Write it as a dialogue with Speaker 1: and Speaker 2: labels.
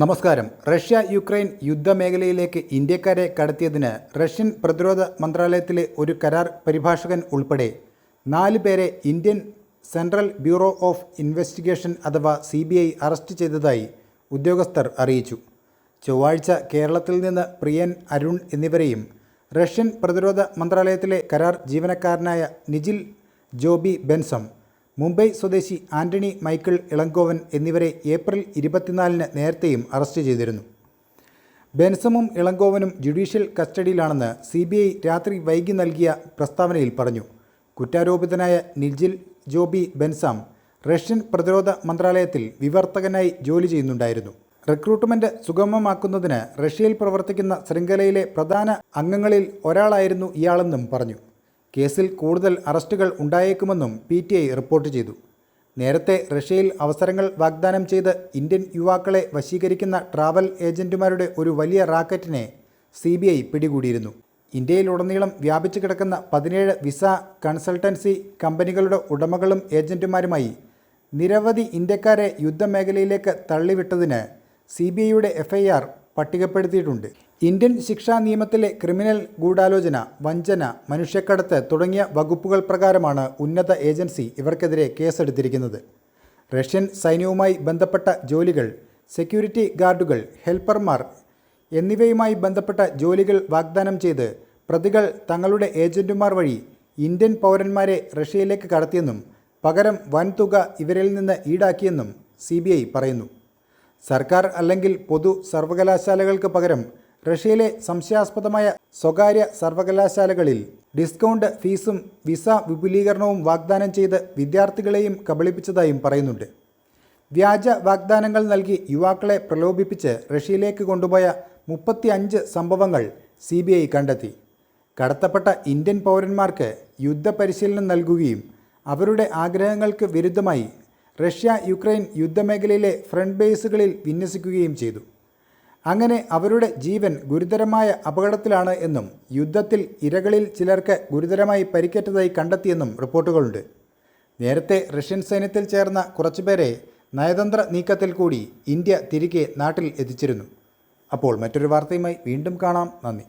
Speaker 1: നമസ്കാരം. Russia Ukraine യുദ്ധമേഖലയിലേക്ക് ഇന്ത്യക്കാരെ കടത്തിയതിന് Russian പ്രതിരോധ മന്ത്രാലയത്തിലെ ഒരു കരാർ പരിഭാഷകൻ ഉൾപ്പെടെ നാല് പേരെ Indian Central Bureau of Investigation അഥവാ സി അറസ്റ്റ് ചെയ്തതായി ഉദ്യോഗസ്ഥർ അറിയിച്ചു. ചൊവ്വാഴ്ച കേരളത്തിൽ നിന്ന് പ്രിയൻ അരുൺ എന്നിവരെയും റഷ്യൻ പ്രതിരോധ മന്ത്രാലയത്തിലെ കരാർ ജീവനക്കാരനായ നിജിൽ ജോബി ബെൻസം മുംബൈ സ്വദേശി ആന്റണി മൈക്കിൾ ഇളങ്കോവൻ എന്നിവരെ ഏപ്രിൽ ഇരുപത്തിനാലിന് നേരത്തെയും അറസ്റ്റ് ചെയ്തിരുന്നു. ബെൻസമും ഇളങ്കോവനും ജുഡീഷ്യൽ കസ്റ്റഡിയിലാണെന്ന് സി രാത്രി വൈകി നൽകിയ പ്രസ്താവനയിൽ പറഞ്ഞു. കുറ്റാരോപിതനായ നിജിൽ ജോബി ബെൻസാം റഷ്യൻ പ്രതിരോധ മന്ത്രാലയത്തിൽ വിവർത്തകനായി ജോലി ചെയ്യുന്നുണ്ടായിരുന്നു. റിക്രൂട്ട്മെന്റ് സുഗമമാക്കുന്നതിന് റഷ്യയിൽ പ്രവർത്തിക്കുന്ന ശൃംഖലയിലെ പ്രധാന അംഗങ്ങളിൽ ഒരാളായിരുന്നു ഇയാളെന്നും പറഞ്ഞു. കേസിൽ കൂടുതൽ അറസ്റ്റുകൾ ഉണ്ടായേക്കുമെന്നും പി ടി ഐ റിപ്പോർട്ട് ചെയ്തു. നേരത്തെ റഷ്യയിൽ അവസരങ്ങൾ വാഗ്ദാനം ചെയ്ത് ഇന്ത്യൻ യുവാക്കളെ വശീകരിക്കുന്ന ട്രാവൽ ഏജന്റുമാരുടെ ഒരു വലിയ റാക്കറ്റിനെ സി ബി ഐ പിടികൂടിയിരുന്നു. ഇന്ത്യയിലുടനീളം വ്യാപിച്ചു കിടക്കുന്ന പതിനേഴ് വിസ കൺസൾട്ടൻസി കമ്പനികളുടെ ഉടമകളും ഏജന്റുമാരുമായി നിരവധി ഇന്ത്യക്കാരെ യുദ്ധമേഖലയിലേക്ക് തള്ളിവിട്ടതിന് സി ബി ഐയുടെ എഫ് ഐ ആർ പട്ടികപ്പെടുത്തിയിട്ടുണ്ട്. ഇന്ത്യൻ ശിക്ഷാ നിയമത്തിലെ ക്രിമിനൽ ഗൂഢാലോചന വഞ്ചന മനുഷ്യക്കടത്ത് തുടങ്ങിയ വകുപ്പുകൾ പ്രകാരമാണ് ഉന്നത ഏജൻസി ഇവർക്കെതിരെ കേസെടുത്തിരിക്കുന്നത്. റഷ്യൻ സൈന്യവുമായി ബന്ധപ്പെട്ട ജോലികൾ സെക്യൂരിറ്റി ഗാർഡുകൾ ഹെൽപ്പർമാർ എന്നിവയുമായി ബന്ധപ്പെട്ട ജോലികൾ വാഗ്ദാനം ചെയ്ത് പ്രതികൾ തങ്ങളുടെ ഏജന്റുമാർ വഴി ഇന്ത്യൻ പൗരന്മാരെ റഷ്യയിലേക്ക് കടത്തിയെന്നും പകരം വൻതുക ഇവരിൽ നിന്ന് ഈടാക്കിയെന്നും സി പറയുന്നു. സർക്കാർ അല്ലെങ്കിൽ പൊതു സർവകലാശാലകൾക്ക് പകരം റഷ്യയിലെ സംശയാസ്പദമായ സ്വകാര്യ സർവകലാശാലകളിൽ ഡിസ്കൗണ്ട് ഫീസും വിസ വിപുലീകരണവും വാഗ്ദാനം ചെയ്ത് വിദ്യാർത്ഥികളെയും കബളിപ്പിച്ചതായും പറയുന്നുണ്ട്. വ്യാജ വാഗ്ദാനങ്ങൾ നൽകി യുവാക്കളെ പ്രലോഭിപ്പിച്ച് റഷ്യയിലേക്ക് കൊണ്ടുപോയ മുപ്പത്തി അഞ്ച് സംഭവങ്ങൾ സി ബി ഐ കണ്ടെത്തി. കടത്തപ്പെട്ട ഇന്ത്യൻ പൗരന്മാർക്ക് യുദ്ധപരിശീലനം നൽകുകയും അവരുടെ ആഗ്രഹങ്ങൾക്ക് വിരുദ്ധമായി റഷ്യ യുക്രൈൻ യുദ്ധമേഖലയിലെ ഫ്രണ്ട് ബേസുകളിൽ വിന്യസിക്കുകയും ചെയ്തു. അങ്ങനെ അവരുടെ ജീവൻ ഗുരുതരമായ അപകടത്തിലാണ് എന്നും യുദ്ധത്തിൽ ഇരകളിൽ ചിലർക്ക് ഗുരുതരമായി പരിക്കേറ്റതായി കണ്ടെത്തിയെന്നും റിപ്പോർട്ടുകളുണ്ട്. നേരത്തെ റഷ്യൻ സൈന്യത്തിൽ ചേർന്ന കുറച്ചുപേരെ നയതന്ത്ര നീക്കത്തിൽ കൂടി ഇന്ത്യ തിരികെ നാട്ടിൽ എത്തിച്ചിരുന്നു. അപ്പോൾ മറ്റൊരു വാർത്തയുമായി വീണ്ടും കാണാം. നന്ദി.